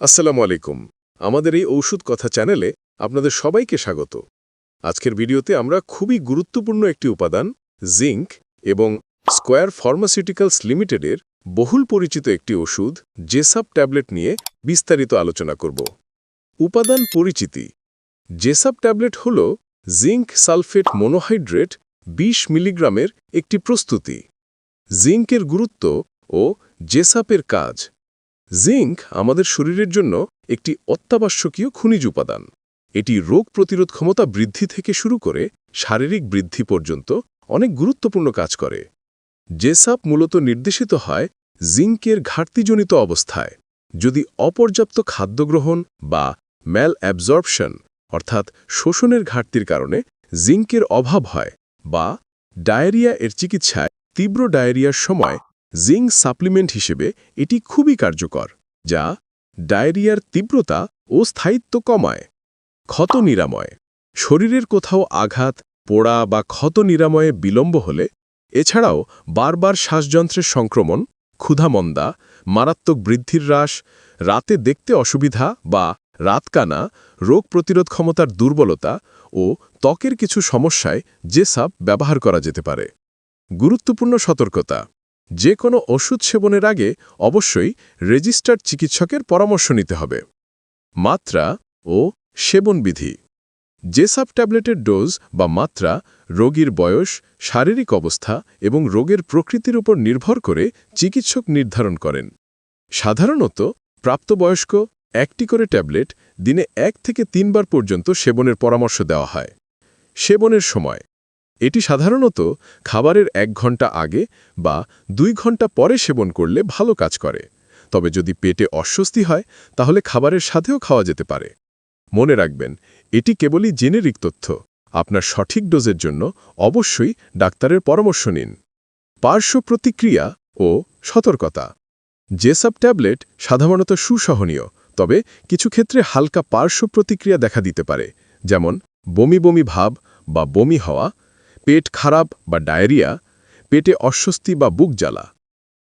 আসসালামু আলাইকুম। আমাদের এই ঔষধ কথা চ্যানেলে আপনাদের সবাইকে স্বাগত। আজকের ভিডিওতে আমরা খুবই গুরুত্বপূর্ণ একটি উপাদান, জিঙ্ক, এবং স্কোয়ার ফার্মাসিউটিক্যালস লিমিটেডের বহুল পরিচিত একটি ওষুধ জেসাপ ট্যাবলেট নিয়ে বিস্তারিত আলোচনা করব। উপাদান পরিচিতি। জেসাপ ট্যাবলেট হল জিঙ্ক সালফেট মনোহাইড্রেট ২০ মিলিগ্রামের একটি প্রস্তুতি। জিঙ্কের গুরুত্ব ও জেসাপের কাজ। জিঙ্ক আমাদের শরীরের জন্য একটি অত্যাবশ্যকীয় খনিজ উপাদান। এটি রোগ প্রতিরোধ ক্ষমতা বৃদ্ধি থেকে শুরু করে শারীরিক বৃদ্ধি পর্যন্ত অনেক গুরুত্বপূর্ণ কাজ করে। জেসাপ মূলত নির্দেশিত হয় জিঙ্কের ঘাটতিজনিত অবস্থায়। যদি অপর্যাপ্ত খাদ্য গ্রহণ বা ম্যাল অ্যাবজর্পশন অর্থাৎ শোষণের ঘাটতির কারণে জিঙ্কের অভাব হয় বা ডায়রিয়া এর চিকিৎসায় তীব্র ডায়রিয়ার সময় জিঙ্ক সাপ্লিমেন্ট হিসেবে এটি খুবই কার্যকর, যা ডায়রিয়ার তীব্রতা ও স্থায়িত্ব কমায়। ক্ষত নিরাময়। শরীরের কোথাও আঘাত, পোড়া বা ক্ষত নিরাময়ে বিলম্ব হলে এছাড়াও বারবার শ্বাসযন্ত্রের সংক্রমণ, ক্ষুধামন্দা, মারাত্মক বৃদ্ধির হ্রাস, রাতে দেখতে অসুবিধা বা রাতকানা, রোগ প্রতিরোধ ক্ষমতার দুর্বলতা ও ত্বকের কিছু সমস্যায় যে সাপ ব্যবহার করা যেতে পারে। গুরুত্বপূর্ণ সতর্কতা। যে কোনো ওষুধ সেবনের আগে অবশ্যই রেজিস্টার্ড চিকিৎসকের পরামর্শ নিতে হবে। মাত্রা ও সেবনবিধি। জেসাপ ট্যাবলেটের ডোজ বা মাত্রা রোগীর বয়স, শারীরিক অবস্থা এবং রোগের প্রকৃতির উপর নির্ভর করে চিকিৎসক নির্ধারণ করেন। সাধারণত প্রাপ্তবয়স্ক একটি করে ট্যাবলেট দিনে এক থেকে তিনবার পর্যন্ত সেবনের পরামর্শ দেওয়া হয়। সেবনের সময় এটি সাধারণত খাবারের এক ঘণ্টা আগে বা দুই ঘণ্টা পরে সেবন করলে ভালো কাজ করে। তবে যদি পেটে অস্বস্তি হয়, তাহলে খাবারের সাথেও খাওয়া যেতে পারে। মনে রাখবেন, এটি কেবলই জেনেরিক তথ্য। আপনার সঠিক ডোজের জন্য অবশ্যই ডাক্তারের পরামর্শ নিন। পার্শ্ব প্রতিক্রিয়া ও সতর্কতা। জেসাপ ট্যাবলেট সাধারণত সুসহনীয়, তবে কিছু ক্ষেত্রে হালকা পার্শ্ব প্রতিক্রিয়া দেখা দিতে পারে, যেমন বমি বমি ভাব বা বমি হওয়া পেট খারাপ বা ডায়রিয়া, পেটে অস্বস্তি বা বুক জ্বালা।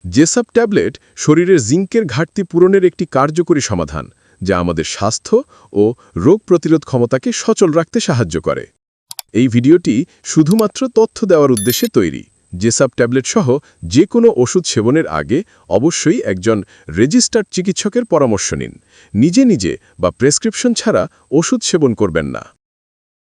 যেসব ট্যাবলেট শরীরের জিঙ্কের ঘাটতি পূরণের একটি কার্যকরী সমাধান, যা আমাদের স্বাস্থ্য ও রোগ প্রতিরোধ ক্ষমতাকে সচল রাখতে সাহায্য করে। এই ভিডিওটি শুধুমাত্র তথ্য দেওয়ার উদ্দেশ্যে তৈরি। জেসাপ ট্যাবলেট সহ যে কোনো ওষুধ সেবনের আগে অবশ্যই একজন রেজিস্টার্ড চিকিৎসকের পরামর্শ নিন। নিজে নিজে বা প্রেসক্রিপশন ছাড়া ওষুধ সেবন করবেন না।